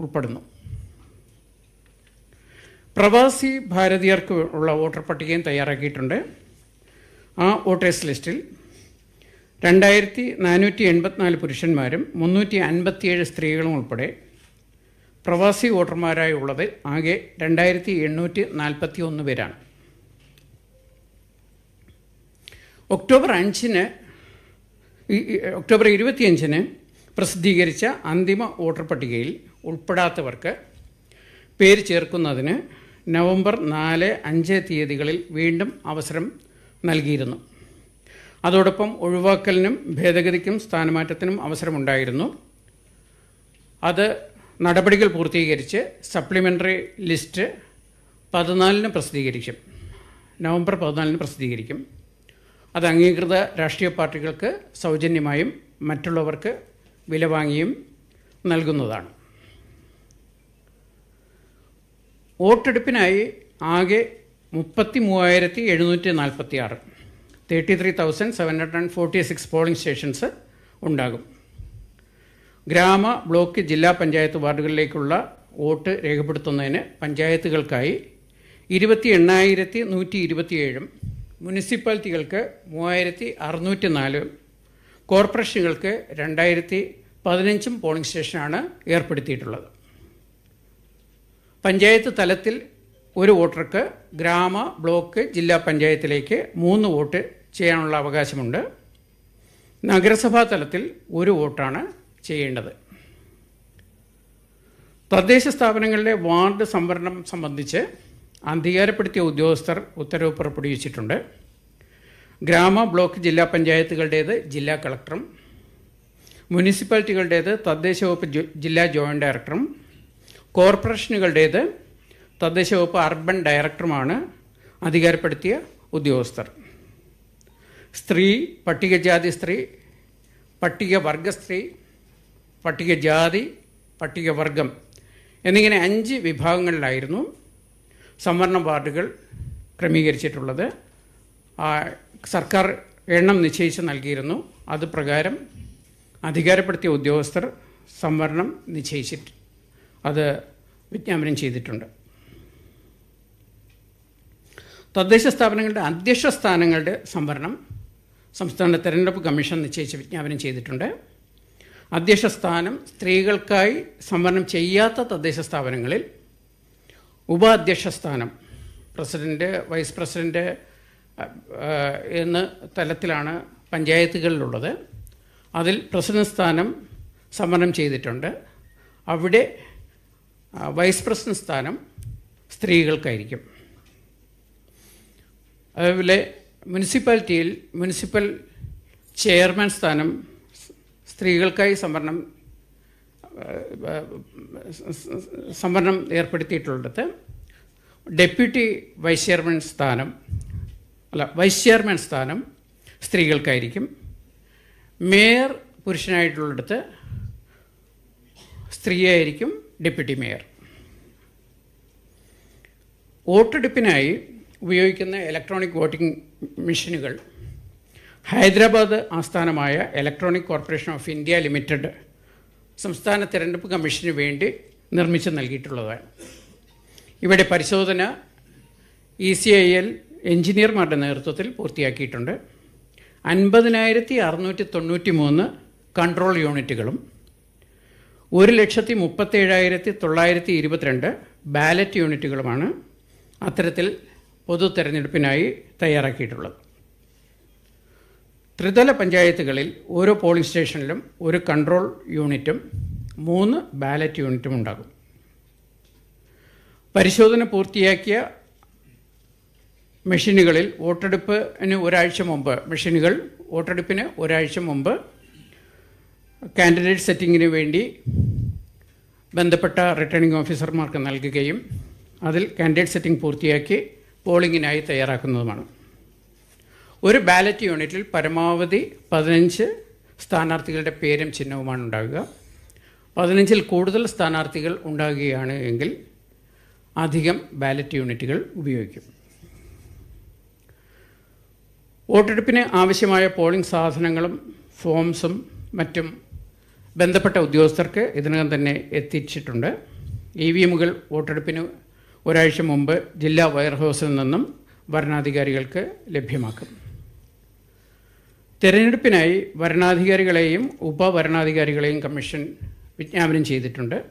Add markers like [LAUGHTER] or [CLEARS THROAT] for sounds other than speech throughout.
ഉൾപ്പെടുന്നു. പ്രവാസി ഭാരതീയർക്ക് ഉള്ള വോട്ടർ പട്ടികയും തയ്യാറാക്കിയിട്ടുണ്ട്. ആ വോട്ടേഴ്സ് ലിസ്റ്റിൽ രണ്ടായിരത്തി നാനൂറ്റി എൺപത്തിനാല് പുരുഷന്മാരും മുന്നൂറ്റി അൻപത്തിയേഴ് സ്ത്രീകളും ഉൾപ്പെടെ പ്രവാസി വോട്ടർമാരായി ഉള്ളത് ആകെ രണ്ടായിരത്തി എണ്ണൂറ്റി നാൽപ്പത്തി ഒന്ന് പേരാണ്. ഒക്ടോബർ അഞ്ചിന് ഒക്ടോബർ ഇരുപത്തിയഞ്ചിന് പ്രസിദ്ധീകരിച്ച അന്തിമ വോട്ടർ പട്ടികയിൽ ഉൾപ്പെടാത്തവർക്ക് പേര് ചേർക്കുന്നതിന് നവംബർ നാല് അഞ്ച് തീയതികളിൽ വീണ്ടും അവസരം നൽകിയിരുന്നു. അതോടൊപ്പം ഒഴിവാക്കലിനും ഭേദഗതിക്കും സ്ഥാനമാറ്റത്തിനും അവസരമുണ്ടായിരുന്നു. അത് നടപടികൾ പൂർത്തീകരിച്ച് സപ്ലിമെന്ററി ലിസ്റ്റ് പതിനാലിന് പ്രസിദ്ധീകരിക്കും. നവംബർ പതിനാലിന് പ്രസിദ്ധീകരിക്കും. അത് അംഗീകൃത രാഷ്ട്രീയ പാർട്ടികൾക്ക് സൗജന്യമായും മറ്റുള്ളവർക്ക് വില വാങ്ങിയും നൽകുന്നതാണ്. വോട്ടെടുപ്പിനായി ആകെ മുപ്പത്തി മൂവായിരത്തി എഴുന്നൂറ്റി നാൽപ്പത്തി ആറ് thirty three thousand seven hundred and forty six polling stations ഉണ്ടാകും. ഗ്രാമ ബ്ലോക്ക് ജില്ലാ പഞ്ചായത്ത് വാർഡുകളിലേക്കുള്ള വോട്ട് രേഖപ്പെടുത്തുന്നതിന് പഞ്ചായത്തുകൾക്കായി ഇരുപത്തി എണ്ണായിരത്തി നൂറ്റി ഇരുപത്തിയേഴും മുനിസിപ്പാലിറ്റികൾക്ക് മൂവായിരത്തി അറുന്നൂറ്റി നാലും കോർപ്പറേഷനുകൾക്ക് രണ്ടായിരത്തി പതിനഞ്ചും പോളിംഗ് സ്റ്റേഷനാണ് ഏർപ്പെടുത്തിയിട്ടുള്ളത്. പഞ്ചായത്ത് തലത്തിൽ ഒരു വോട്ടർക്ക് ഗ്രാമ ബ്ലോക്ക് ജില്ലാ പഞ്ചായത്തിലേക്ക് മൂന്ന് വോട്ട് ചെയ്യാനുള്ള അവകാശമുണ്ട്. നഗരസഭാ തലത്തിൽ ഒരു വോട്ടാണ് ചെയ്യേണ്ടത്. തദ്ദേശ സ്ഥാപനങ്ങളിലെ വാർഡ് സംവരണം സംബന്ധിച്ച് അധികാരപ്പെടുത്തിയ ഉദ്യോഗസ്ഥർ ഉത്തരവ് പുറപ്പെടുവിച്ചിട്ടുണ്ട്. ഗ്രാമ ബ്ലോക്ക് ജില്ലാ പഞ്ചായത്തുകളുടേത് ജില്ലാ കളക്ടറും. മുനിസിപ്പാലിറ്റികളുടേത് തദ്ദേശ വകുപ്പ് ജില്ലാ ജോയിന്റ് ഡയറക്ടറും. കോർപ്പറേഷനുകളുടേത് തദ്ദേശ വകുപ്പ് അർബൻ ഡയറക്ടറുമാണ് അധികാരപ്പെടുത്തിയ ഉദ്യോഗസ്ഥർ. സ്ത്രീ പട്ടികജാതി സ്ത്രീ പട്ടികവർഗ സ്ത്രീ പട്ടികജാതി പട്ടികവർഗം എന്നിങ്ങനെ അഞ്ച് വിഭാഗങ്ങളിലായിരുന്നു സംവരണ വാർഡുകൾ ക്രമീകരിച്ചിട്ടുള്ളത്. സർക്കാർ എണ്ണം നിശ്ചയിച്ച് നൽകിയിരുന്നു. അത് പ്രകാരം അധികാരപ്പെടുത്തിയ ഉദ്യോഗസ്ഥർ സംവരണം നിശ്ചയിച്ചിട്ട് അത് വിജ്ഞാപനം ചെയ്തിട്ടുണ്ട്. തദ്ദേശ സ്ഥാപനങ്ങളുടെ അധ്യക്ഷ സ്ഥാനങ്ങളുടെ സംവരണം സംസ്ഥാന തെരഞ്ഞെടുപ്പ് കമ്മീഷൻ നിശ്ചയിച്ച് വിജ്ഞാപനം ചെയ്തിട്ടുണ്ട്. അധ്യക്ഷ സ്ഥാനം സ്ത്രീകൾക്കായി സംവരണം ചെയ്യാത്ത തദ്ദേശ സ്ഥാപനങ്ങളിൽ ഉപാധ്യക്ഷ സ്ഥാനം പ്രസിഡന്റ് വൈസ് പ്രസിഡന്റ് എന്ന തലത്തിലാണ് പഞ്ചായത്തുകളിലുള്ളത്. അതിൽ പ്രസിഡന്റ് സ്ഥാനം സംവരണം ചെയ്തിട്ടുണ്ട്. അവിടെ വൈസ് പ്രസിഡന്റ് സ്ഥാനം സ്ത്രീകൾക്കായിരിക്കും. അതേപോലെ മുനിസിപ്പാലിറ്റിയിൽ മുനിസിപ്പൽ ചെയർമാൻ സ്ഥാനം സ്ത്രീകൾക്കായി സംവരണം സംവരണം ഏർപ്പെടുത്തിയിട്ടുള്ളത് ഡെപ്യൂട്ടി വൈസ് ചെയർമാൻ സ്ഥാനം അല്ല വൈസ് ചെയർമാൻ സ്ഥാനം സ്ത്രീകൾക്കായിരിക്കും. മേയർ പുരുഷനായിട്ടുള്ളിടത്ത് സ്ത്രീയായിരിക്കും. Deputy mayor. വോട്ടെടുപ്പിനായി ഉപയോഗിക്കുന്ന ഇലക്ട്രോണിക് വോട്ടിംഗ് മെഷീനുകൾ ഹൈദരാബാദ് ആസ്ഥാനമായ electronic corporation of India limited സംസ്ഥാന തിരഞ്ഞെടുപ്പ് കമ്മീഷന് വേണ്ടി നിർമ്മിച്ച് നൽകിയിട്ടുള്ളതാണ്. ഇവിടെ പരിശോധന ഇ സി ഐ എൽ എഞ്ചിനീയർമാരുടെ നേതൃത്വത്തിൽ പൂർത്തിയാക്കിയിട്ടുണ്ട്. അൻപതിനായിരത്തി അറുന്നൂറ്റി തൊണ്ണൂറ്റി മൂന്ന് കൺട്രോൾ യൂണിറ്റുകളും ഒരു ലക്ഷത്തി മുപ്പത്തേഴായിരത്തി തൊള്ളായിരത്തി ഇരുപത്തിരണ്ട് ബാലറ്റ് യൂണിറ്റുകളുമാണ് അത്തരത്തിൽ പൊതു തെരഞ്ഞെടുപ്പിനായി തയ്യാറാക്കിയിട്ടുള്ളത്. ത്രിതല പഞ്ചായത്തുകളിൽ ഓരോ പോളിംഗ് സ്റ്റേഷനിലും ഒരു കൺട്രോൾ യൂണിറ്റും മൂന്ന് ബാലറ്റ് യൂണിറ്റും ഉണ്ടാകും. പരിശോധന പൂർത്തിയാക്കിയ മെഷീനുകളിൽ വോട്ടെടുപ്പിന് ഒരാഴ്ച മുമ്പ് മെഷീനുകൾ വോട്ടെടുപ്പിന് ഒരാഴ്ച മുമ്പ് കാൻഡിഡേറ്റ് സെറ്റിങ്ങിന് വേണ്ടി ബന്ധപ്പെട്ട റിട്ടേണിംഗ് ഓഫീസർമാർക്ക് നൽകുകയും അതിൽ കാൻഡിഡേറ്റ് സെറ്റിംഗ് പൂർത്തിയാക്കി പോളിങ്ങിനായി തയ്യാറാക്കുന്നതുമാണ്. ഒരു ബാലറ്റ് യൂണിറ്റിൽ പരമാവധി പതിനഞ്ച് സ്ഥാനാർത്ഥികളുടെ പേരും ചിഹ്നവുമാണ് ഉണ്ടാകുക പതിനഞ്ചിൽ കൂടുതൽ സ്ഥാനാർത്ഥികൾ ഉണ്ടാകുകയാണ് എങ്കിൽ അധികം ബാലറ്റ് യൂണിറ്റുകൾ ഉപയോഗിക്കും. വോട്ടെടുപ്പിന് ആവശ്യമായ പോളിംഗ് സാധനങ്ങളും ഫോംസും മറ്റും ബന്ധപ്പെട്ട ഉദ്യോഗസ്ഥർക്ക് ഇതിനകം തന്നെ എത്തിച്ചിട്ടുണ്ട്. ഇ വി എമ്മുകൾ വോട്ടെടുപ്പിന് ഒരാഴ്ച മുമ്പ് ജില്ലാ വയർഹൗസിൽ നിന്നും വരണാധികാരികൾക്ക് ലഭ്യമാക്കും. തിരഞ്ഞെടുപ്പിനായി വരണാധികാരികളെയും ഉപവരണാധികാരികളെയും കമ്മീഷൻ വിജ്ഞാപനം ചെയ്തിട്ടുണ്ട്.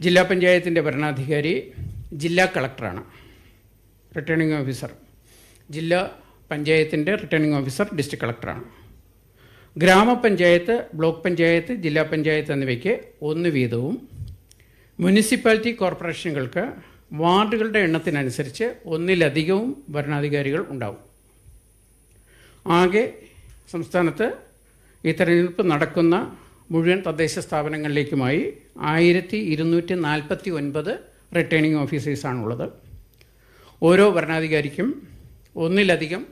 ജില്ലാ പഞ്ചായത്തിന്റെ ഭരണാധികാരി ജില്ലാ കളക്ടറാണ്. Returning officer. ജില്ലാ പഞ്ചായത്തിന്റെ റിട്ടേണിംഗ് ഓഫീസർ ഡിസ്ട്രിക്ട് കളക്ടറാണ്. ഗ്രാമപഞ്ചായത്ത് ബ്ലോക്ക് പഞ്ചായത്ത് ജില്ലാ പഞ്ചായത്ത് എന്നിവയ്ക്ക് ഒന്ന് വീതവും. മുനിസിപ്പാലിറ്റി കോർപ്പറേഷനുകൾക്ക് വാർഡുകളുടെ എണ്ണത്തിനനുസരിച്ച് ഒന്നിലധികവും ഭരണാധികാരികൾ ഉണ്ടാവും. ആകെ സംസ്ഥാനത്ത് ഈ തെരഞ്ഞെടുപ്പ് നടക്കുന്ന മുഴുവൻ തദ്ദേശ സ്ഥാപനങ്ങളിലേക്കുമായി ആയിരത്തി ഇരുന്നൂറ്റി നാൽപ്പത്തി ഒൻപത് റിട്ടേണിംഗ് ഓഫീസേഴ്സാണുള്ളത് ഓരോ ഭരണാധികാരിക്കും ഒന്നിലധികം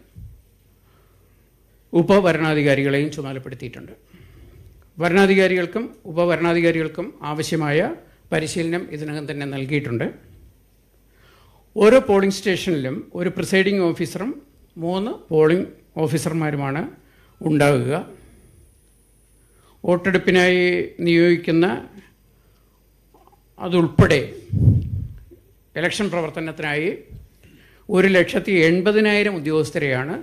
ഉപഭരണാധികാരികളെയും ചുമതലപ്പെടുത്തിയിട്ടുണ്ട്. ഭരണാധികാരികൾക്കും ഉപഭരണാധികാരികൾക്കും ആവശ്യമായ പരിശീലനം ഇതിനകം തന്നെ നൽകിയിട്ടുണ്ട്. ഓരോ പോളിംഗ് സ്റ്റേഷനിലും ഒരു പ്രിസൈഡിംഗ് ഓഫീസറും മൂന്ന് പോളിംഗ് ഓഫീസർമാരുമാണ് ഉണ്ടാകുക. വോട്ടെടുപ്പിനായി നിയോഗിക്കുന്ന അതുൾപ്പെടെ ഇലക്ഷൻ പ്രവർത്തനത്തിനായി ഒരു ലക്ഷത്തി എൺപതിനായിരം ഉദ്യോഗസ്ഥരെയാണ്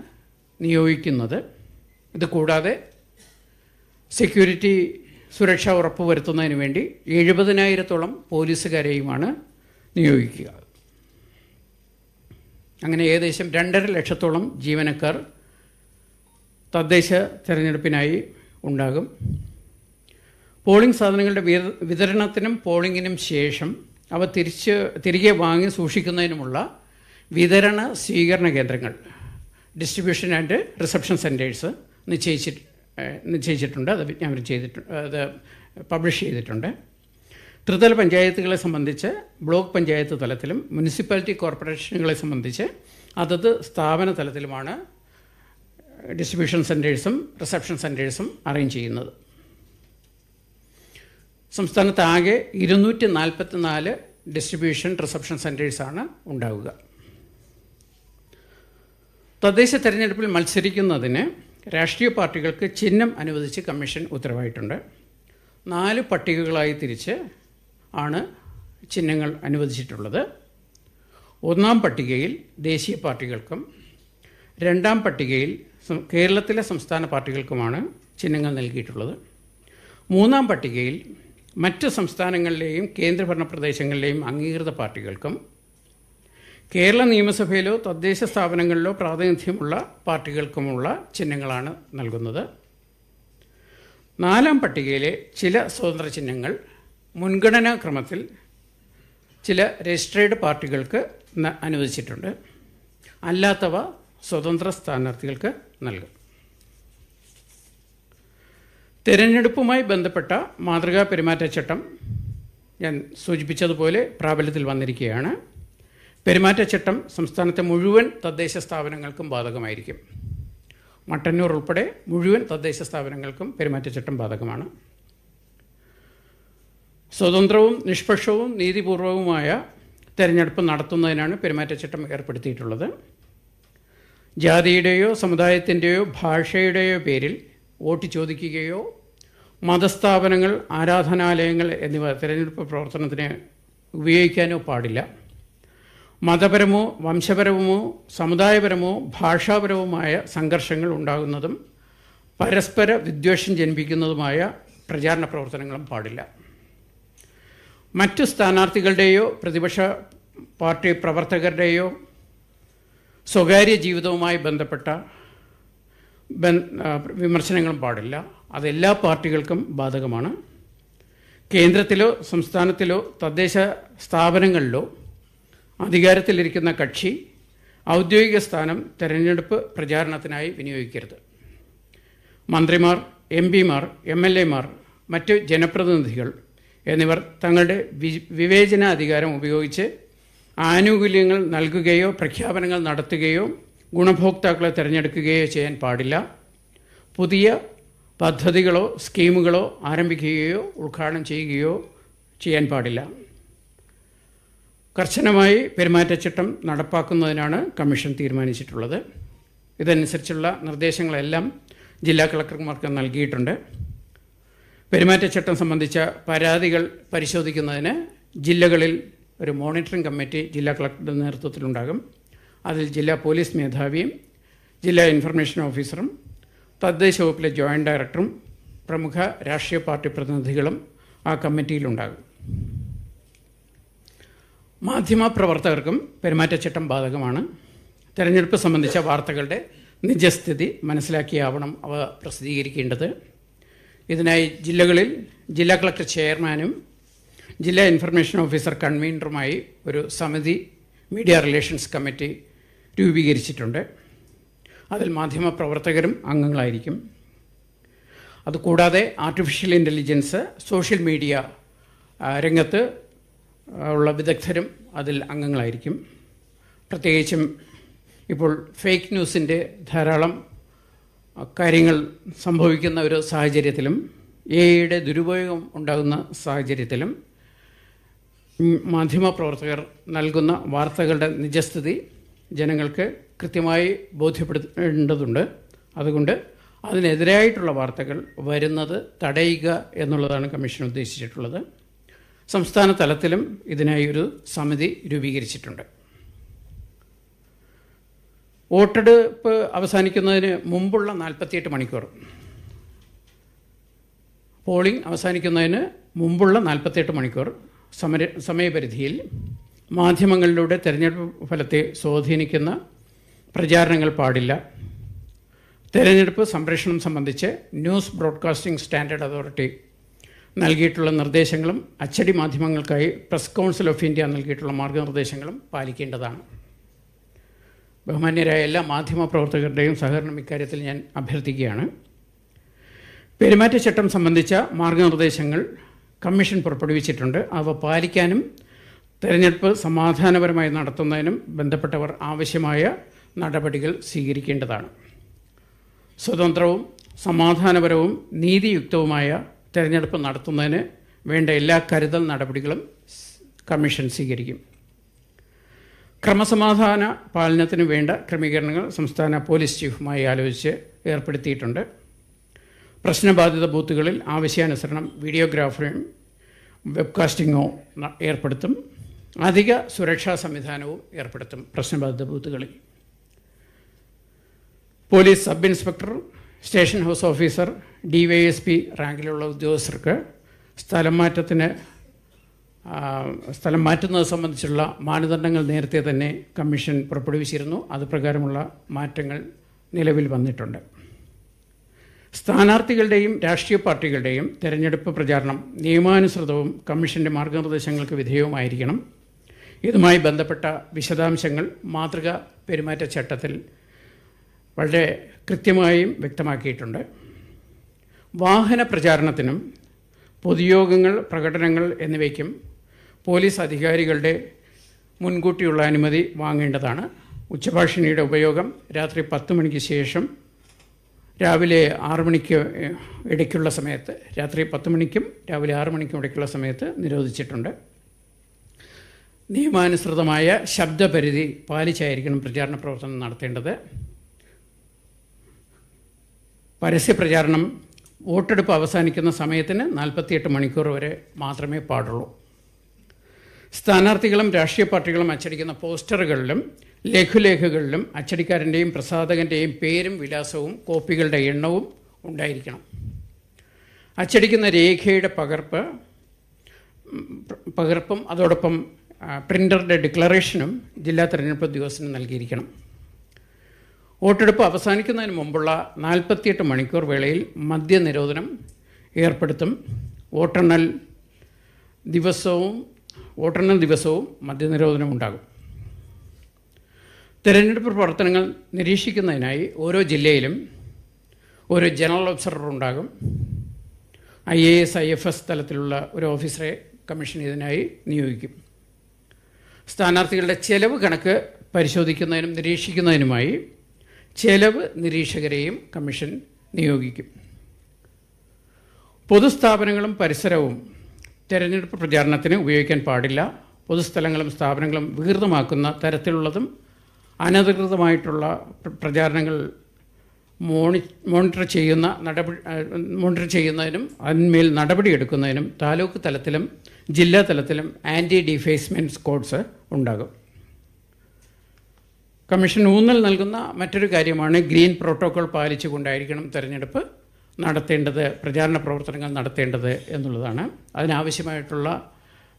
നിയോഗിക്കുന്നത്. ഇത് കൂടാതെ സെക്യൂരിറ്റി സുരക്ഷ ഉറപ്പുവരുത്തുന്നതിന് വേണ്ടി എഴുപതിനായിരത്തോളം പോലീസുകാരെയുമാണ് നിയോഗിക്കുക. അങ്ങനെ ഏകദേശം രണ്ടര ലക്ഷത്തോളം ജീവനക്കാർ തദ്ദേശ തിരഞ്ഞെടുപ്പിനായി ഉണ്ടാകും. പോളിംഗ് സാധനങ്ങളുടെ വിതരണത്തിനും പോളിംഗിനും ശേഷം അവ തിരിച്ച് തിരികെ വാങ്ങി സൂക്ഷിക്കുന്നതിനുമുള്ള വിതരണ സ്വീകരണ കേന്ദ്രങ്ങൾ ഡിസ്ട്രിബ്യൂഷൻ ആൻഡ് റിസപ്ഷൻ സെന്റേഴ്സ് നിശ്ചയിച്ചിട്ട് നിശ്ചയിച്ചിട്ടുണ്ട്. അത് വിജ്ഞാപനം ചെയ്തിട്ടുണ്ട് അത് പബ്ലിഷ് ചെയ്തിട്ടുണ്ട്. ത്രിതല പഞ്ചായത്തുകളെ സംബന്ധിച്ച് ബ്ലോക്ക് പഞ്ചായത്ത് തലത്തിലും മുനിസിപ്പാലിറ്റി കോർപ്പറേഷനുകളെ സംബന്ധിച്ച് അതത് സ്ഥാപന തലത്തിലുമാണ് ഡിസ്ട്രിബ്യൂഷൻ സെന്റേഴ്സും റിസപ്ഷൻ സെന്റേഴ്സും അറേഞ്ച് ചെയ്യുന്നത്. സംസ്ഥാനത്ത് ആകെ ഇരുന്നൂറ്റി നാൽപ്പത്തി നാല് ഡിസ്ട്രിബ്യൂഷൻ റിസപ്ഷൻ സെന്റേഴ്സാണ് ഉണ്ടാവുക. തദ്ദേശ തെരഞ്ഞെടുപ്പിൽ മത്സരിക്കുന്നതിന് രാഷ്ട്രീയ പാർട്ടികൾക്ക് ചിഹ്നം അനുവദിച്ച് കമ്മീഷൻ ഉത്തരവായിട്ടുണ്ട്. നാല് പട്ടികകളായി തിരിച്ച് ആണ് ചിഹ്നങ്ങൾ അനുവദിച്ചിട്ടുള്ളത്. ഒന്നാം പട്ടികയിൽ ദേശീയ പാർട്ടികൾക്കും രണ്ടാം പട്ടികയിൽ കേരളത്തിലെ സംസ്ഥാന പാർട്ടികൾക്കുമാണ് ചിഹ്നങ്ങൾ നൽകിയിട്ടുള്ളത്. മൂന്നാം പട്ടികയിൽ മറ്റ് സംസ്ഥാനങ്ങളിലെയും കേന്ദ്രഭരണ പ്രദേശങ്ങളിലെയും അംഗീകൃത പാർട്ടികൾക്കും കേരള നിയമസഭയിലോ തദ്ദേശ സ്ഥാപനങ്ങളിലോ പ്രാതിനിധ്യമുള്ള പാർട്ടികൾക്കുമുള്ള ചിഹ്നങ്ങളാണ് നൽകുന്നത്. നാലാം പട്ടികയിലെ ചില സ്വതന്ത്ര ചിഹ്നങ്ങൾ മുൻഗണനാ ക്രമത്തിൽ ചില രജിസ്ട്രേഡ് പാർട്ടികൾക്ക് അനുവദിച്ചിട്ടുണ്ട്. അല്ലാത്തവ സ്വതന്ത്ര സ്ഥാനാർത്ഥികൾക്ക് നൽകും. തിരഞ്ഞെടുപ്പുമായി ബന്ധപ്പെട്ട മാതൃകാ പെരുമാറ്റച്ചട്ടം ഞാൻ സൂചിപ്പിച്ചതുപോലെ പ്രാബല്യത്തിൽ വന്നിരിക്കുകയാണ്. പെരുമാറ്റച്ചട്ടം സംസ്ഥാനത്തെ മുഴുവൻ തദ്ദേശ സ്ഥാപനങ്ങൾക്കും ബാധകമായിരിക്കും. മട്ടന്നൂർ ഉൾപ്പെടെ മുഴുവൻ തദ്ദേശ സ്ഥാപനങ്ങൾക്കും പെരുമാറ്റച്ചട്ടം ബാധകമാണ്. സ്വതന്ത്രവും നിഷ്പക്ഷവും നീതിപൂർവവുമായ തെരഞ്ഞെടുപ്പ് നടത്തുന്നതിനാണ് പെരുമാറ്റച്ചട്ടം ഏർപ്പെടുത്തിയിട്ടുള്ളത്. ജാതിയുടെയോ സമുദായത്തിന്റെയോ ഭാഷയുടെയോ പേരിൽ വോട്ട് ചോദിക്കുകയോ മതസ്ഥാപനങ്ങൾ ആരാധനാലയങ്ങൾ എന്നിവ തിരഞ്ഞെടുപ്പ് പ്രവർത്തനത്തിന് ഉപയോഗിക്കാനോ പാടില്ല. മതപരമോ വംശപരമോ സമുദായപരമോ ഭാഷാപരവുമായ സംഘർഷങ്ങൾ ഉണ്ടാകുന്നതും പരസ്പര വിദ്വേഷം ജനിപ്പിക്കുന്നതുമായ പ്രചാരണ പ്രവർത്തനങ്ങളും പാടില്ല. മറ്റു സ്ഥാനാർത്ഥികളുടെയോ പ്രതിപക്ഷ പാർട്ടി പ്രവർത്തകരുടെയോ സ്വകാര്യ ജീവിതവുമായി ബന്ധപ്പെട്ട വിമർശനങ്ങളും പാടില്ല. അതെല്ലാ പാർട്ടികൾക്കും ബാധകമാണ്. കേന്ദ്രത്തിലോ സംസ്ഥാനത്തിലോ തദ്ദേശ സ്ഥാപനങ്ങളിലോ അധികാരത്തിലിരിക്കുന്ന കക്ഷി ഔദ്യോഗിക സ്ഥാനം തെരഞ്ഞെടുപ്പ് പ്രചാരണത്തിനായി വിനിയോഗിക്കരുത്. മന്ത്രിമാർ എം പിമാർ എം എൽ എമാർ മറ്റ് ജനപ്രതിനിധികൾ എന്നിവർ തങ്ങളുടെ വിവേചനാധികാരം ഉപയോഗിച്ച് ആനുകൂല്യങ്ങൾ നൽകുകയോ പ്രഖ്യാപനങ്ങൾ നടത്തുകയോ ഗുണഭോക്താക്കളെ തിരഞ്ഞെടുക്കുകയോ ചെയ്യാൻ പാടില്ല. പുതിയ പദ്ധതികളോ സ്കീമുകളോ ആരംഭിക്കുകയോ ഉദ്ഘാടനം ചെയ്യുകയോ ചെയ്യാൻ പാടില്ല. കർശനമായി പെരുമാറ്റച്ചട്ടം നടപ്പാക്കുന്നതിനാണ് കമ്മീഷൻ തീരുമാനിച്ചിട്ടുള്ളത്. ഇതനുസരിച്ചുള്ള നിർദ്ദേശങ്ങളെല്ലാം ജില്ലാ കളക്ടർമാർക്ക് നൽകിയിട്ടുണ്ട്. പെരുമാറ്റച്ചട്ടം സംബന്ധിച്ച പരാതികൾ പരിശോധിക്കുന്നതിന് ജില്ലകളിൽ ഒരു മോണിറ്ററിംഗ് കമ്മിറ്റി ജില്ലാ കളക്ടറുടെ നേതൃത്വത്തിലുണ്ടാകും. അതിൽ ജില്ലാ പോലീസ് മേധാവിയും ജില്ലാ ഇൻഫർമേഷൻ ഓഫീസറും തദ്ദേശ വകുപ്പിലെ ജോയിന്റ് ഡയറക്ടറും പ്രമുഖ രാഷ്ട്രീയ പാർട്ടി പ്രതിനിധികളും ആ കമ്മിറ്റിയിലുണ്ടാകും. മാധ്യമപ്രവർത്തകർക്കും പെരുമാറ്റച്ചട്ടം ബാധകമാണ്. തെരഞ്ഞെടുപ്പ് സംബന്ധിച്ച വാർത്തകളുടെ നിജസ്ഥിതി മനസ്സിലാക്കിയാവണം അവ പ്രസിദ്ധീകരിക്കേണ്ടത്. ഇതിനായി ജില്ലകളിൽ ജില്ലാ കളക്ടർ ചെയർമാനും ജില്ലാ ഇൻഫർമേഷൻ ഓഫീസർ കൺവീനറുമായി ഒരു സമിതി മീഡിയ റിലേഷൻസ് കമ്മിറ്റി രൂപീകരിച്ചിട്ടുണ്ട്. അതിൽ മാധ്യമപ്രവർത്തകരും അംഗങ്ങളായിരിക്കും. അതുകൂടാതെ ആർട്ടിഫിഷ്യൽ ഇന്റലിജൻസ് സോഷ്യൽ മീഡിയ രംഗത്ത് ഉള്ള വിദഗ്ധരും അതിൽ അംഗങ്ങളായിരിക്കും. പ്രത്യേകിച്ചും ഇപ്പോൾ ഫേക്ക് ന്യൂസിന്റെ ധാരാളം കാര്യങ്ങൾ സംഭവിക്കുന്ന ഒരു സാഹചര്യത്തിലും എ ഐയുടെ ദുരുപയോഗം ഉണ്ടാകുന്ന സാഹചര്യത്തിലും മാധ്യമപ്രവർത്തകർ നൽകുന്ന വാർത്തകളുടെ നിജസ്ഥിതി ജനങ്ങൾക്ക് കൃത്യമായി ബോധ്യപ്പെടുത്തേണ്ടതുണ്ട്. അതുകൊണ്ട് അതിനെതിരായിട്ടുള്ള വാർത്തകൾ വരുന്നത് തടയുക എന്നുള്ളതാണ് കമ്മീഷൻ ഉദ്ദേശിച്ചിട്ടുള്ളത്. സംസ്ഥാന തലത്തിലും ഇതിനായി ഒരു സമിതി രൂപീകരിച്ചിട്ടുണ്ട്. വോട്ടെടുപ്പ് അവസാനിക്കുന്നതിന് മുമ്പുള്ള നാൽപ്പത്തിയെട്ട് മണിക്കൂർ. പോളിംഗ് അവസാനിക്കുന്നതിന് മുമ്പുള്ള നാൽപ്പത്തിയെട്ട് മണിക്കൂർ സമര സമയപരിധിയിൽ മാധ്യമങ്ങളിലൂടെ തെരഞ്ഞെടുപ്പ് ഫലത്തെ സ്വാധീനിക്കുന്ന പ്രചാരണങ്ങൾ പാടില്ല. തെരഞ്ഞെടുപ്പ് സംപ്രേഷണം സംബന്ധിച്ച് ന്യൂസ് ബ്രോഡ്കാസ്റ്റിംഗ് സ്റ്റാൻഡേർഡ് അതോറിറ്റി നൽകിയിട്ടുള്ള നിർദ്ദേശങ്ങളും അച്ചടി മാധ്യമങ്ങൾക്കായി പ്രസ് കൗൺസിൽ ഓഫ് ഇന്ത്യ നൽകിയിട്ടുള്ള മാർഗനിർദ്ദേശങ്ങളും പാലിക്കേണ്ടതാണ്. ബഹുമാന്യരായ എല്ലാ മാധ്യമ പ്രവർത്തകരുടെയും സഹകരണം ഇക്കാര്യത്തിൽ ഞാൻ അഭ്യർത്ഥിക്കുകയാണ്. പെരുമാറ്റച്ചട്ടം സംബന്ധിച്ച മാർഗനിർദ്ദേശങ്ങൾ കമ്മീഷൻ പുറപ്പെടുവിച്ചിട്ടുണ്ട്. അവ പാലിക്കാനും തെരഞ്ഞെടുപ്പ് സമാധാനപരമായി നടത്തുന്നതിനും ബന്ധപ്പെട്ടവർ ആവശ്യമായ നടപടികൾ സ്വീകരിക്കേണ്ടതാണ്. സ്വതന്ത്രവും സമാധാനപരവും നീതിയുക്തവുമായ തെരഞ്ഞെടുപ്പ് നടത്തുന്നതിന് വേണ്ട എല്ലാ കരുതൽ നടപടികളും കമ്മീഷൻ സ്വീകരിക്കും. ക്രമസമാധാന പാലനത്തിന് വേണ്ട ക്രമീകരണങ്ങൾ സംസ്ഥാന പോലീസ് ചീഫുമായി ആലോചിച്ച് ഏർപ്പെടുത്തിയിട്ടുണ്ട്. പ്രശ്നബാധിത ബൂത്തുകളിൽ ആവശ്യാനുസരണം വീഡിയോഗ്രാഫറും വെബ്കാസ്റ്റിങ്ങോ ഏർപ്പെടുത്തും. അധിക സുരക്ഷാ സംവിധാനവും ഏർപ്പെടുത്തും പ്രശ്നബാധിത ബൂത്തുകളിൽ. Police sub inspector station house officer D Y S P റാങ്കിലുള്ള ഉദ്യോഗസ്ഥർക്ക് സ്ഥലം മാറ്റത്തിന് സ്ഥലം മാറ്റുന്നത് സംബന്ധിച്ചുള്ള മാനദണ്ഡങ്ങൾ നേരത്തെ തന്നെ കമ്മീഷൻ പുറപ്പെടുവിച്ചിരുന്നു. അത് പ്രകാരമുള്ള മാറ്റങ്ങൾ നിലവിൽ വന്നിട്ടുണ്ട്. സ്ഥാനാർത്ഥികളുടെയും രാഷ്ട്രീയ പാർട്ടികളുടെയും തെരഞ്ഞെടുപ്പ് പ്രചാരണം നിയമാനുസൃതവും കമ്മീഷന്റെ മാർഗനിർദ്ദേശങ്ങൾക്ക് വിധേയവുമായിരിക്കണം. ഇതുമായി ബന്ധപ്പെട്ട വിശദാംശങ്ങൾ മാതൃകാ പെരുമാറ്റച്ചട്ടത്തിൽ വളരെ കൃത്യമായും വ്യക്തമാക്കിയിട്ടുണ്ട്. വാഹന പ്രചാരണത്തിനും പൊതുയോഗങ്ങൾ പ്രകടനങ്ങൾ എന്നിവയ്ക്കും പോലീസ് അധികാരികളുടെ മുൻകൂട്ടിയുള്ള അനുമതി വാങ്ങേണ്ടതാണ്. ഉച്ചഭാഷിണിയുടെ ഉപയോഗം രാത്രി പത്ത് മണിക്ക് ശേഷം രാവിലെ ആറു മണിക്ക് ഇടയ്ക്കുള്ള സമയത്ത് രാത്രി പത്ത് മണിക്കും രാവിലെ ആറു മണിക്കും ഇടയ്ക്കുള്ള സമയത്ത് നിരോധിച്ചിട്ടുണ്ട്. നിയമാനുസൃതമായ ശബ്ദപരിധി പാലിച്ചായിരിക്കണം പ്രചാരണ പ്രവർത്തനം നടത്തേണ്ടത്. പരസ്യപ്രചാരണം വോട്ടെടുപ്പ് അവസാനിക്കുന്ന സമയത്തിന് നാൽപ്പത്തിയെട്ട് മണിക്കൂർ വരെ മാത്രമേ പാടുള്ളൂ. സ്ഥാനാർത്ഥികളും രാഷ്ട്രീയ പാർട്ടികളും അച്ചടിക്കുന്ന പോസ്റ്ററുകളിലും ലഘുലേഖകളിലും അച്ചടിക്കാരന്റെയും പ്രസാധകന്റെയും പേരും വിലാസവും കോപ്പികളുടെ എണ്ണവും ഉണ്ടായിരിക്കണം. അച്ചടിക്കുന്ന രേഖയുടെ പകർപ്പ് പകർപ്പും അതോടൊപ്പം പ്രിന്ററുടെ ഡിക്ലറേഷനും ജില്ലാ തെരഞ്ഞെടുപ്പ് ഉദ്യോഗസ്ഥന് നൽകിയിരിക്കണം. വോട്ടെടുപ്പ് അവസാനിക്കുന്നതിന് മുമ്പുള്ള നാൽപ്പത്തിയെട്ട് മണിക്കൂർ വേളയിൽ മദ്യനിരോധനം ഏർപ്പെടുത്തും. വോട്ടെണ്ണൽ ദിവസവും വോട്ടെണ്ണൽ ദിവസവും മദ്യനിരോധനം ഉണ്ടാകും. തിരഞ്ഞെടുപ്പ് പ്രവർത്തനങ്ങൾ നിരീക്ഷിക്കുന്നതിനായി ഓരോ ജില്ലയിലും ഒരു ജനറൽ ഒബ്സർവർ ഉണ്ടാകും. I A S I F S തലത്തിലുള്ള ഒരു ഓഫീസറെ കമ്മീഷൻ ഇതിനായി നിയോഗിക്കും. സ്ഥാനാർത്ഥികളുടെ ചെലവ് കണക്ക് പരിശോധിക്കുന്നതിനും നിരീക്ഷിക്കുന്നതിനുമായി ചെലവ് നിരീക്ഷകരെയും കമ്മീഷൻ നിയോഗിക്കും. പൊതുസ്ഥാപനങ്ങളും പരിസരവും തെരഞ്ഞെടുപ്പ് പ്രചാരണത്തിന് ഉപയോഗിക്കാൻ പാടില്ല. പൊതുസ്ഥലങ്ങളും സ്ഥാപനങ്ങളും വികൃതമാക്കുന്ന തരത്തിലുള്ളതും അനധികൃതമായിട്ടുള്ള പ്രചാരണങ്ങൾ മോണി മോണിറ്റർ ചെയ്യുന്ന നടപടി മോണിറ്റർ ചെയ്യുന്നതിനും അതിന്മേൽ നടപടിയെടുക്കുന്നതിനും താലൂക്ക് തലത്തിലും ജില്ലാ തലത്തിലും ആന്റി ഡിഫേസ്മെന്റ് സ്കോഡ്സ് ഉണ്ടാകും. കമ്മീഷൻ ഊന്നൽ നൽകുന്ന മറ്റൊരു കാര്യമാണ് ഗ്രീൻ പ്രോട്ടോകോൾ പാലിച്ചുകൊണ്ടായിരിക്കണം തെരഞ്ഞെടുപ്പ് നടത്തേണ്ടത് പ്രചാരണ പ്രവർത്തനങ്ങൾ നടത്തേണ്ടത് എന്നുള്ളതാണ്. അതിനാവശ്യമായിട്ടുള്ള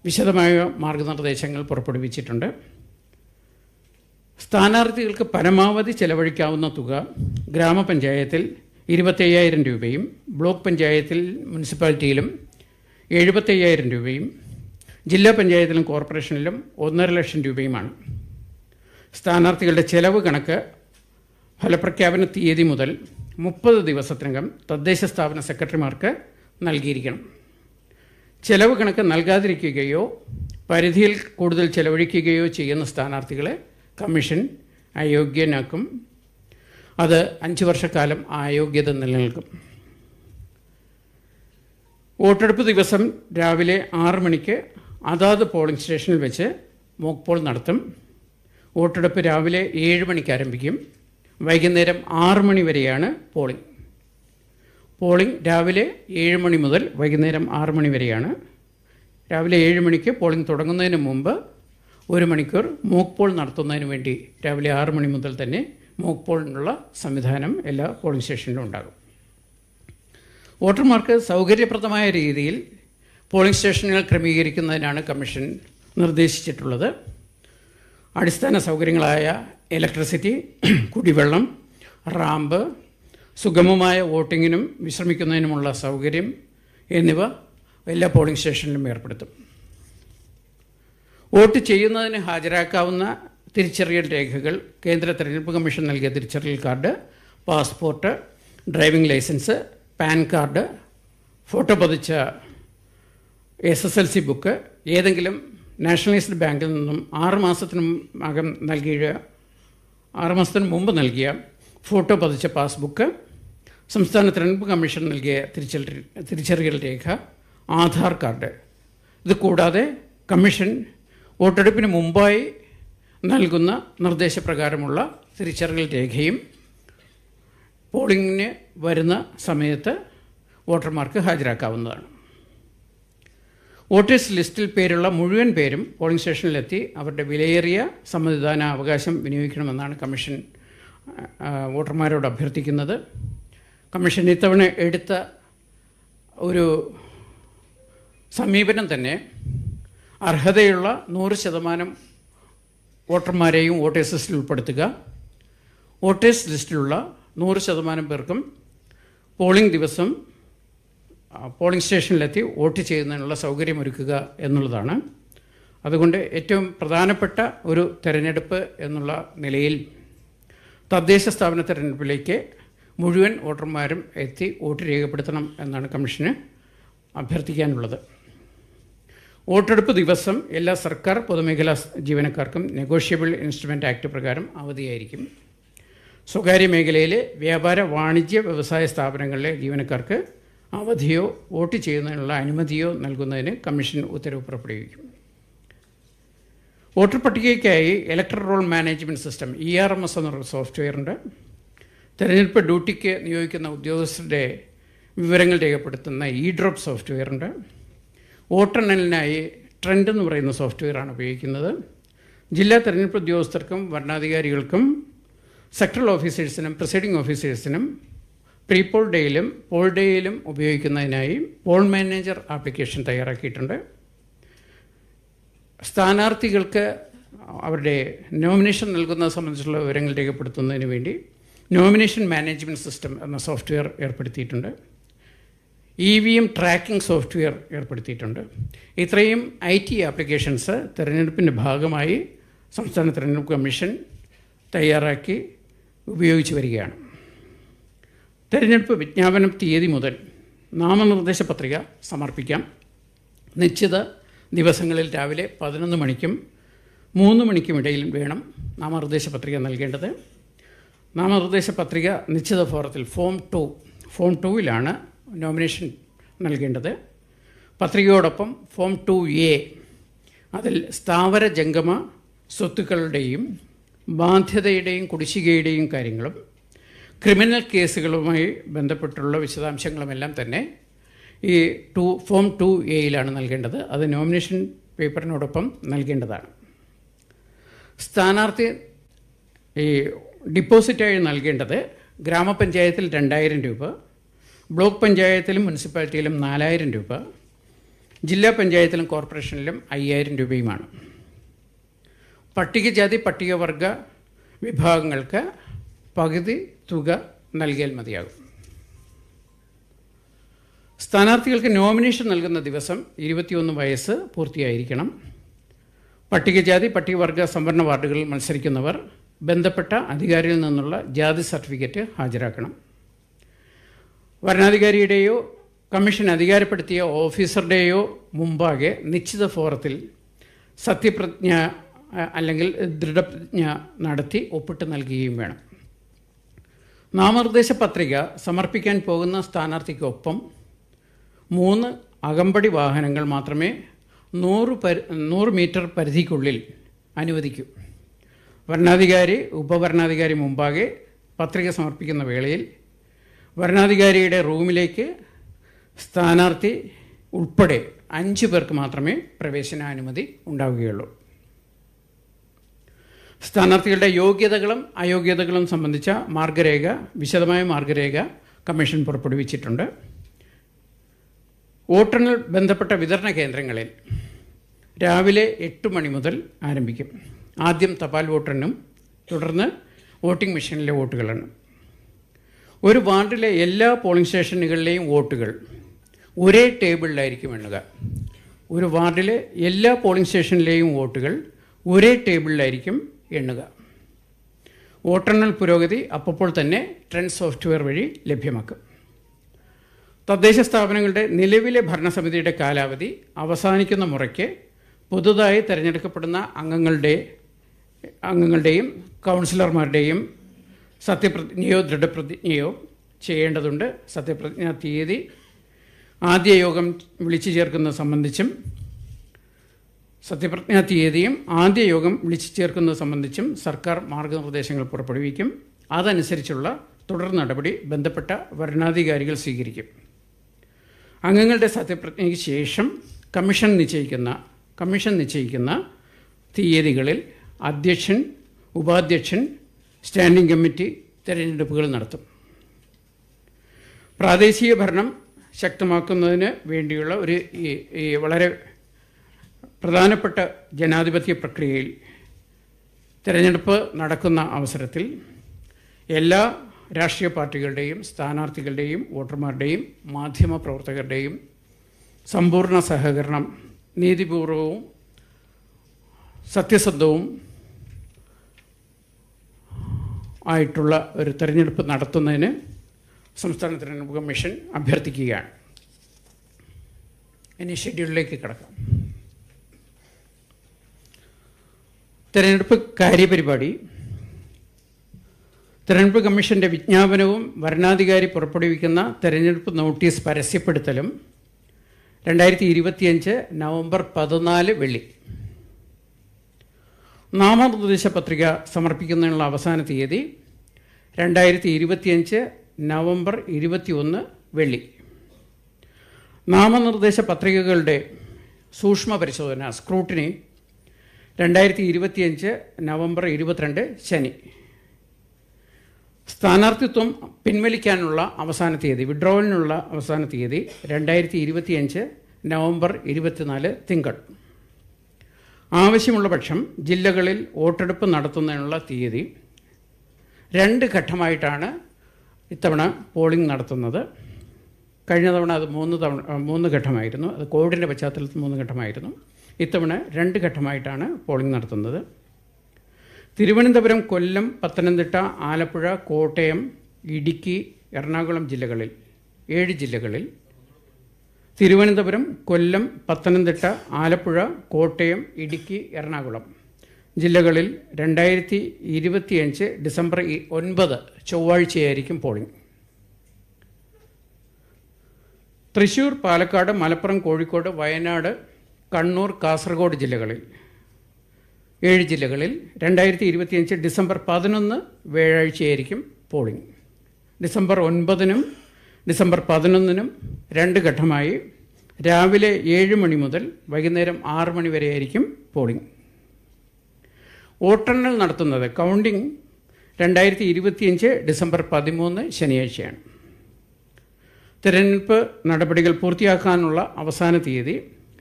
വിശദമായ മാർഗനിർദ്ദേശങ്ങൾ പുറപ്പെടുവിച്ചിട്ടുണ്ട്. സ്ഥാനാർത്ഥികൾക്ക് പരമാവധി ചെലവഴിക്കാവുന്ന തുക ഗ്രാമപഞ്ചായത്തിൽ ഇരുപത്തയ്യായിരം രൂപയും ബ്ലോക്ക് പഞ്ചായത്തിൽ മുനിസിപ്പാലിറ്റിയിലും എഴുപത്തയ്യായിരം രൂപയും ജില്ലാ പഞ്ചായത്തിലും കോർപ്പറേഷനിലും ഒന്നര ലക്ഷം രൂപയുമാണ്. സ്ഥാനാർത്ഥികളുടെ ചെലവ് കണക്ക് ഫലപ്രഖ്യാപന തീയതി മുതൽ മുപ്പത് ദിവസത്തിനകം തദ്ദേശ സ്ഥാപന സെക്രട്ടറിമാർക്ക് നൽകിയിരിക്കണം. ചെലവ് കണക്ക് നൽകാതിരിക്കുകയോ പരിധിയിൽ കൂടുതൽ ചെലവഴിക്കുകയോ ചെയ്യുന്ന സ്ഥാനാർത്ഥികളെ കമ്മീഷൻ അയോഗ്യനാക്കും. അത് അഞ്ച് വർഷക്കാലം അയോഗ്യത നിലനിൽക്കും. വോട്ടെടുപ്പ് ദിവസം രാവിലെ ആറ് മണിക്ക് അതാത് പോളിംഗ് സ്റ്റേഷനിൽ വെച്ച് മോക്ക് പോൾ നടത്തും. വോട്ടെടുപ്പ് രാവിലെ ഏഴ് മണിക്ക് ആരംഭിക്കും. വൈകുന്നേരം ആറ് മണി വരെയാണ് പോളിംഗ്. പോളിംഗ് രാവിലെ ഏഴ് മണി മുതൽ വൈകുന്നേരം ആറ് മണി വരെയാണ്. രാവിലെ ഏഴ് മണിക്ക് പോളിംഗ് തുടങ്ങുന്നതിന് മുമ്പ് ഒരു മണിക്കൂർ മോക്ക് പോൾ നടത്തുന്നതിന് വേണ്ടി രാവിലെ ആറ് മണി മുതൽ തന്നെ മോക്ക് പോളിനുള്ള സംവിധാനം എല്ലാ പോളിംഗ് സ്റ്റേഷനിലും ഉണ്ടാകും. വോട്ടർമാർക്ക് സൗകര്യപ്രദമായ രീതിയിൽ പോളിംഗ് സ്റ്റേഷനുകൾ ക്രമീകരിക്കുന്നതിനാണ് കമ്മീഷൻ നിർദ്ദേശിച്ചിട്ടുള്ളത്. അടിസ്ഥാന സൗകര്യങ്ങളായ ഇലക്ട്രിസിറ്റി [CLEARS THROAT] കുടിവെള്ളം റാമ്പ് സുഗമമായ വോട്ടിങ്ങിനും വിശ്രമിക്കുന്നതിനുമുള്ള സൗകര്യം എന്നിവ എല്ലാ പോളിംഗ് സ്റ്റേഷനിലും ഏർപ്പെടുത്തും. വോട്ട് ചെയ്യുന്നതിന് ഹാജരാക്കാവുന്ന തിരിച്ചറിയൽ രേഖകൾ കേന്ദ്ര തെരഞ്ഞെടുപ്പ് കമ്മീഷൻ നൽകിയ തിരിച്ചറിയൽ card passport driving licence PAN card photo പതിച്ച S S L C book ഏതെങ്കിലും നാഷണലൈസ്ഡ് ബാങ്കിൽ നിന്നും ആറ് മാസത്തിനും അകം നൽകിയ ആറ് മാസത്തിന് മുമ്പ് നൽകിയ ഫോട്ടോ പതിച്ച പാസ്ബുക്ക് സംസ്ഥാന തിരഞ്ഞെടുപ്പ് കമ്മീഷൻ നൽകിയ തിരിച്ചറി തിരിച്ചറിയൽ രേഖ ആധാർ കാർഡ്. ഇത് കൂടാതെ കമ്മീഷൻ വോട്ടെടുപ്പിന് മുമ്പായി നൽകുന്ന നിർദ്ദേശപ്രകാരമുള്ള തിരിച്ചറിയൽ രേഖയും പോളിംഗിന് വരുന്ന സമയത്ത് വോട്ടർമാർക്ക് ഹാജരാക്കാവുന്നതാണ്. വോട്ടേഴ്സ് ലിസ്റ്റിൽ പേരുള്ള മുഴുവൻ പേരും പോളിംഗ് സ്റ്റേഷനിലെത്തി അവരുടെ വിലയേറിയ സമ്മതിദാന അവകാശം വിനിയോഗിക്കണമെന്നാണ് കമ്മീഷൻ വോട്ടർമാരോട് അഭ്യർത്ഥിക്കുന്നത്. കമ്മീഷൻ ഇത്തവണ എടുത്ത ഒരു സമീപനം തന്നെ അർഹതയുള്ള നൂറ് ശതമാനം വോട്ടർമാരെയും വോട്ടേഴ്സ് ലിസ്റ്റിൽ ഉൾപ്പെടുത്തുക. വോട്ടേഴ്സ് ലിസ്റ്റിലുള്ള നൂറ് ശതമാനം പേർക്കും പോളിംഗ് ദിവസം പോളിംഗ് സ്റ്റേഷനിലെത്തി വോട്ട് ചെയ്യുന്നതിനുള്ള സൗകര്യമൊരുക്കുക എന്നുള്ളതാണ്. അതുകൊണ്ട് ഏറ്റവും പ്രധാനപ്പെട്ട ഒരു തെരഞ്ഞെടുപ്പ് എന്നുള്ള നിലയിൽ തദ്ദേശ സ്ഥാപന തെരഞ്ഞെടുപ്പിലേക്ക് മുഴുവൻ വോട്ടർമാരും എത്തി വോട്ട് രേഖപ്പെടുത്തണം എന്നാണ് കമ്മീഷന് അഭ്യർത്ഥിക്കാനുള്ളത്. വോട്ടെടുപ്പ് ദിവസം എല്ലാ സർക്കാർ പൊതുമേഖലാ ജീവനക്കാർക്കും നെഗോഷ്യബിൾ ഇൻസ്ട്രുമെന്റ് ആക്ട് പ്രകാരം അവധിയായിരിക്കും. സ്വകാര്യ മേഖലയിലെ വ്യാപാര വാണിജ്യ വ്യവസായ സ്ഥാപനങ്ങളിലെ ജീവനക്കാർക്ക് അവധിയോ വോട്ട് ചെയ്യുന്നതിനുള്ള അനുമതിയോ നൽകുന്നതിന് കമ്മീഷൻ ഉത്തരവ് പുറപ്പെടുവിക്കും. Voter പട്ടികയ്ക്കായി electoral roll management system E R M S എന്നൊരു സോഫ്റ്റ്വെയറുണ്ട് തെരഞ്ഞെടുപ്പ് ഡ്യൂട്ടിക്ക് നിയോഗിക്കുന്ന ഉദ്യോഗസ്ഥരുടെ വിവരങ്ങൾ രേഖപ്പെടുത്തുന്ന ഇ ഡ്രോപ്പ് സോഫ്റ്റ്വെയർ ഉണ്ട്. വോട്ടെണ്ണലിനായി ട്രെൻഡ് എന്ന് പറയുന്ന സോഫ്റ്റ്വെയറാണ് ഉപയോഗിക്കുന്നത്. ജില്ലാ തെരഞ്ഞെടുപ്പ് ഉദ്യോഗസ്ഥർക്കും വരണാധികാരികൾക്കും സെക്ടറൽ ഓഫീസേഴ്സിനും പ്രിസൈഡിംഗ് ഓഫീസേഴ്സിനും പ്രീ പോൾ ഡേയിലും പോൾ ഡേയിലും ഉപയോഗിക്കുന്നതിനായി പോൾ മാനേജർ ആപ്ലിക്കേഷൻ തയ്യാറാക്കിയിട്ടുണ്ട്. സ്ഥാനാർത്ഥികൾക്ക് അവരുടെ നോമിനേഷൻ നൽകുന്നത് സംബന്ധിച്ചുള്ള വിവരങ്ങൾ രേഖപ്പെടുത്തുന്നതിന് വേണ്ടി നോമിനേഷൻ മാനേജ്മെന്റ് സിസ്റ്റം എന്ന സോഫ്റ്റ്വെയർ ഏർപ്പെടുത്തിയിട്ടുണ്ട്. E V M tracking software ഏർപ്പെടുത്തിയിട്ടുണ്ട്. ഇത്രയും ഐ ടി ആപ്ലിക്കേഷൻസ് തിരഞ്ഞെടുപ്പിന്റെ ഭാഗമായി സംസ്ഥാന തിരഞ്ഞെടുപ്പ് കമ്മീഷൻ തയ്യാറാക്കി ഉപയോഗിച്ച് വരികയാണ്. തിരഞ്ഞെടുപ്പ് വിജ്ഞാപനം തീയതി മുതൽ നാമനിർദ്ദേശ പത്രിക സമർപ്പിക്കാം. നിശ്ചിത ദിവസങ്ങളിൽ രാവിലെ പതിനൊന്ന് മണിക്കും മൂന്ന് മണിക്കും ഇടയിൽ വേണം നാമനിർദ്ദേശ പത്രിക നൽകേണ്ടത്. നാമനിർദ്ദേശ പത്രിക നിശ്ചിത ഫോറത്തിൽ ഫോം ടു ഫോം ടൂവിലാണ് നോമിനേഷൻ നൽകേണ്ടത്. പത്രികയോടൊപ്പം ഫോം ടു എ അതിൽ സ്ഥാവര ജംഗമ സ്വത്തുക്കളുടെയും ബാധ്യതയുടെയും കുടിശ്ശികയുടെയും കാര്യങ്ങളും ക്രിമിനൽ കേസുകളുമായി ബന്ധപ്പെട്ടുള്ള വിശദാംശങ്ങളുമെല്ലാം തന്നെ ഈ ടു ഫോം ടു എയിലാണ് നൽകേണ്ടത്. അത് നോമിനേഷൻ പേപ്പറിനോടൊപ്പം നൽകേണ്ടതാണ്. സ്ഥാനാർത്ഥി ഈ ഡിപ്പോസിറ്റായി നൽകേണ്ടത് ഗ്രാമപഞ്ചായത്തിൽ രണ്ടായിരം രൂപ ബ്ലോക്ക് പഞ്ചായത്തിലും മുനിസിപ്പാലിറ്റിയിലും നാലായിരം രൂപ ജില്ലാ പഞ്ചായത്തിലും കോർപ്പറേഷനിലും അയ്യായിരം രൂപയുമാണ്. പട്ടികജാതി പട്ടികവർഗ വിഭാഗങ്ങൾക്ക് പകുതി തുക നൽകിയാൽ മതിയാകും. സ്ഥാനാർത്ഥികൾക്ക് നോമിനേഷൻ നൽകുന്ന ദിവസം ഇരുപത്തിയൊന്ന് വയസ്സ് പൂർത്തിയായിരിക്കണം. പട്ടികജാതി പട്ടികവർഗ സംവരണ വാർഡുകളിൽ മത്സരിക്കുന്നവർ ബന്ധപ്പെട്ട അധികാരിയിൽ നിന്നുള്ള ജാതി സർട്ടിഫിക്കറ്റ് ഹാജരാക്കണം. വരണാധികാരിയുടെയോ കമ്മീഷൻ അധികാരപ്പെടുത്തിയ ഓഫീസറുടെയോ മുമ്പാകെ നിശ്ചിത ഫോറത്തിൽ സത്യപ്രതിജ്ഞ അല്ലെങ്കിൽ ദൃഢപ്രതിജ്ഞ നടത്തി ഒപ്പിട്ട് നൽകുകയും വേണം. നാമനിർദ്ദേശ പത്രിക സമർപ്പിക്കാൻ പോകുന്ന സ്ഥാനാർത്ഥിക്കൊപ്പം മൂന്ന് അകമ്പടി വാഹനങ്ങൾ മാത്രമേ നൂറ് പരി നൂറ് മീറ്റർ പരിധിക്കുള്ളിൽ അനുവദിക്കൂ. വരണാധികാരി ഉപവരണാധികാരി മുമ്പാകെ പത്രിക സമർപ്പിക്കുന്ന വേളയിൽ വരണാധികാരിയുടെ റൂമിലേക്ക് സ്ഥാനാർത്ഥി ഉൾപ്പെടെ അഞ്ച് പേർക്ക് മാത്രമേ പ്രവേശനാനുമതി ഉണ്ടാവുകയുള്ളൂ. സ്ഥാനാർത്ഥികളുടെ യോഗ്യതകളും അയോഗ്യതകളും സംബന്ധിച്ച മാർഗരേഖ വിശദമായ മാർഗരേഖ കമ്മീഷൻ പുറപ്പെടുവിച്ചിട്ടുണ്ട്. വോട്ടെണ്ണൽ ബന്ധപ്പെട്ട വിതരണ കേന്ദ്രങ്ങളിൽ രാവിലെ എട്ട് മണി മുതൽ ആരംഭിക്കും. ആദ്യം തപാൽ വോട്ടെണ്ണും തുടർന്ന് വോട്ടിംഗ് മെഷീനിലെ വോട്ടുകളാണ് ഒരു വാർഡിലെ എല്ലാ പോളിംഗ് സ്റ്റേഷനുകളിലെയും വോട്ടുകൾ ഒരേ ടേബിളിലായിരിക്കും എണ്ണുക. ഒരു വാർഡിലെ എല്ലാ പോളിംഗ് സ്റ്റേഷനിലെയും വോട്ടുകൾ ഒരേ ടേബിളിലായിരിക്കും എണ്ണുക. വോട്ടെണ്ണൽ പുരോഗതി അപ്പോൾ തന്നെ ട്രെൻഡ് സോഫ്റ്റ്വെയർ വഴി ലഭ്യമാക്കും. തദ്ദേശ സ്ഥാപനങ്ങളുടെ നിലവിലെ ഭരണസമിതിയുടെ കാലാവധി അവസാനിക്കുന്ന മുറയ്ക്ക് പുതുതായി തിരഞ്ഞെടുക്കപ്പെടുന്ന അംഗങ്ങളുടെ അംഗങ്ങളുടെയും കൗൺസിലർമാരുടെയും സത്യപ്രതിജ്ഞയോ ദൃഢപ്രതിജ്ഞയോ ചെയ്യേണ്ടതുണ്ട്. സത്യപ്രതിജ്ഞാ തീയതി ആദ്യ യോഗം വിളിച്ചു ചേർക്കുന്നത് സംബന്ധിച്ചും സത്യപ്രതിജ്ഞാ തീയതിയും ആദ്യ യോഗം വിളിച്ചു ചേർക്കുന്നത് സംബന്ധിച്ചും സർക്കാർ മാർഗനിർദ്ദേശങ്ങൾ പുറപ്പെടുവിക്കും. അതനുസരിച്ചുള്ള തുടർ നടപടി ബന്ധപ്പെട്ട വരണാധികാരികൾ സ്വീകരിക്കും. അംഗങ്ങളുടെ സത്യപ്രതിജ്ഞയ്ക്ക് ശേഷം കമ്മീഷൻ നിശ്ചയിക്കുന്ന കമ്മീഷൻ നിശ്ചയിക്കുന്ന തീയതികളിൽ അധ്യക്ഷൻ ഉപാധ്യക്ഷൻ സ്റ്റാൻഡിംഗ് കമ്മിറ്റി തിരഞ്ഞെടുപ്പുകൾ നടത്തും. പ്രാദേശിക ഭരണം ശക്തമാക്കുന്നതിന് വേണ്ടിയുള്ള ഒരു വളരെ പ്രധാനപ്പെട്ട ജനാധിപത്യ പ്രക്രിയയിൽ തിരഞ്ഞെടുപ്പ് നടക്കുന്ന അവസരത്തിൽ എല്ലാ രാഷ്ട്രീയ പാർട്ടികളുടെയും സ്ഥാനാർത്ഥികളുടെയും വോട്ടർമാരുടെയും മാധ്യമ പ്രവർത്തകരുടെയും സമ്പൂർണ സഹകരണം നീതിപൂർവവും സത്യസന്ധവും ആയിട്ടുള്ള ഒരു തെരഞ്ഞെടുപ്പ് നടത്തുന്നതിന് സംസ്ഥാന തിരഞ്ഞെടുപ്പ് കമ്മീഷൻ അഭ്യർത്ഥിക്കുകയാണ്. ഇനി ഷെഡ്യൂളിലേക്ക് കിടക്കാം. തെരഞ്ഞെടുപ്പ് കാര്യപരിപാടി തെരഞ്ഞെടുപ്പ് കമ്മീഷന്റെ വിജ്ഞാപനവും വരണാധികാരി പുറപ്പെടുവിക്കുന്ന തെരഞ്ഞെടുപ്പ് നോട്ടീസ് പരസ്യപ്പെടുത്തലും രണ്ടായിരത്തി ഇരുപത്തിയഞ്ച് നവംബർ പതിനാല് വെള്ളി. നാമനിർദ്ദേശ പത്രിക സമർപ്പിക്കുന്നതിനുള്ള അവസാന തീയതി രണ്ടായിരത്തി ഇരുപത്തിയഞ്ച് നവംബർ ഇരുപത്തിയൊന്ന് വെള്ളി. നാമനിർദ്ദേശ പത്രികകളുടെ സൂക്ഷ്മ പരിശോധന സ്ക്രൂട്ടിനി രണ്ടായിരത്തി ഇരുപത്തിയഞ്ച് നവംബർ ഇരുപത്തിരണ്ട് ശനി. സ്ഥാനാർത്ഥിത്വം പിൻവലിക്കാനുള്ള അവസാന തീയതി വിഡ്രോവലിനുള്ള അവസാന തീയതി രണ്ടായിരത്തി ഇരുപത്തിയഞ്ച് നവംബർ ഇരുപത്തിനാല് തിങ്കൾ. ആവശ്യമുള്ള പക്ഷം ജില്ലകളിൽ വോട്ടെടുപ്പ് നടത്തുന്നതിനുള്ള തീയതി രണ്ട് ഘട്ടമായിട്ടാണ് ഇത്തവണ പോളിംഗ് നടത്തുന്നത്. കഴിഞ്ഞ തവണ അത് മൂന്ന് തവണ മൂന്ന് ഘട്ടമായിരുന്നു. അത് കോവിഡിന്റെ പശ്ചാത്തലത്തിൽ മൂന്ന് ഘട്ടമായിരുന്നു. ഇത്തവണ രണ്ട് ഘട്ടമായിട്ടാണ് പോളിംഗ് നടത്തുന്നത്. തിരുവനന്തപുരം കൊല്ലം പത്തനംതിട്ട ആലപ്പുഴ കോട്ടയം ഇടുക്കി എറണാകുളം ജില്ലകളിൽ ഏഴ് ജില്ലകളിൽ. തിരുവനന്തപുരം കൊല്ലം പത്തനംതിട്ട ആലപ്പുഴ കോട്ടയം ഇടുക്കി എറണാകുളം ജില്ലകളിൽ രണ്ടായിരത്തി ഇരുപത്തിയഞ്ച് ഡിസംബർ ഒൻപത് ചൊവ്വാഴ്ചയായിരിക്കും പോളിംഗ് തൃശൂർ പാലക്കാട് മലപ്പുറം കോഴിക്കോട് വയനാട് കണ്ണൂർ കാസർഗോഡ് ജില്ലകളിൽ. ഏഴ് ജില്ലകളിൽ രണ്ടായിരത്തി ഇരുപത്തിയഞ്ച് ഡിസംബർ പതിനൊന്ന് വ്യാഴാഴ്ചയായിരിക്കും പോളിംഗ്. ഡിസംബർ ഒൻപതിനും ഡിസംബർ പതിനൊന്നിനും രണ്ട് ഘട്ടമായി രാവിലെ ഏഴ് മണി മുതൽ വൈകുന്നേരം ആറ് മണി വരെയായിരിക്കും പോളിംഗ്. വോട്ടെണ്ണൽ നടത്തുന്നത് കൗണ്ടിംഗ് രണ്ടായിരത്തി ഇരുപത്തിയഞ്ച് ഡിസംബർ പതിമൂന്ന് ശനിയാഴ്ചയാണ്. തിരഞ്ഞെടുപ്പ് നടപടികൾ പൂർത്തിയാക്കാനുള്ള അവസാന തീയതി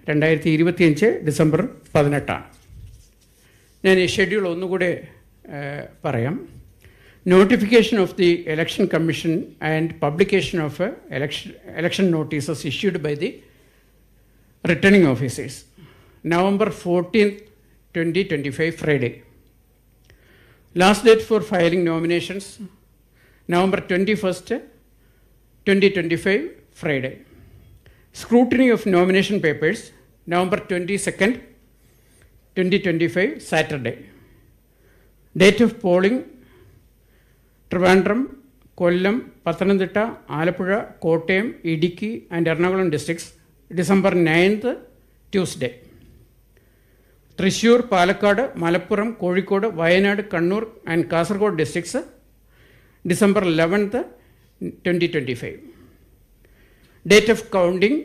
രണ്ടായിരത്തി ഇരുപത്തിയഞ്ച് ഡിസംബർ പതിനെട്ടാണ്. ഞാൻ ഈ ഷെഡ്യൂൾ ഒന്നുകൂടെ പറയാം. Notification of the election commission and publication of election election notices issued by the returning officers November fourteen twenty twenty five Friday last date for filing nominations November twenty first twenty twenty five Friday scrutiny of nomination papers November twenty second twenty twenty five Saturday date of polling Trivandrum Kollam Pathanamthitta Alappuzha Kottayam Idukki and Ernakulam districts December ninth Tuesday Thrissur Palakkad Malappuram Kozhikode Wayanad Kannur and Kasaragod districts December eleventh twenty twenty five date of counting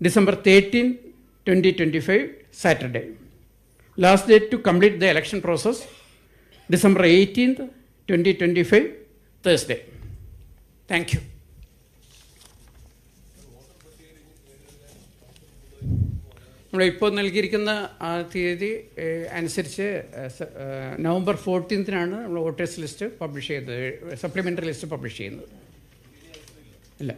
December thirteen twenty twenty five Saturday last date to complete the election process December eighteenth twenty twenty five Thursday thank you നമ്മൾ ഇപ്പോൾ നൽകിയിരിക്കുന്ന ആ തീയതി അനുസരിച്ച് November ഫോർട്ടീൻത്തിനാണ് നമ്മൾ voters list publish ചെയ്തത് supplementary list publish ചെയ്യുന്നത്. ഇല്ല.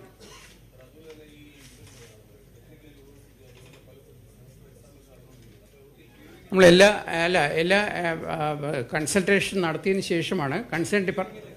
നമ്മൾ എല്ലാ അല്ല എല്ലാ കൺസൾട്ടേഷൻ നടത്തിയതിന് ശേഷമാണ് കൺസേൺ ഡിപ്പാർട്ട്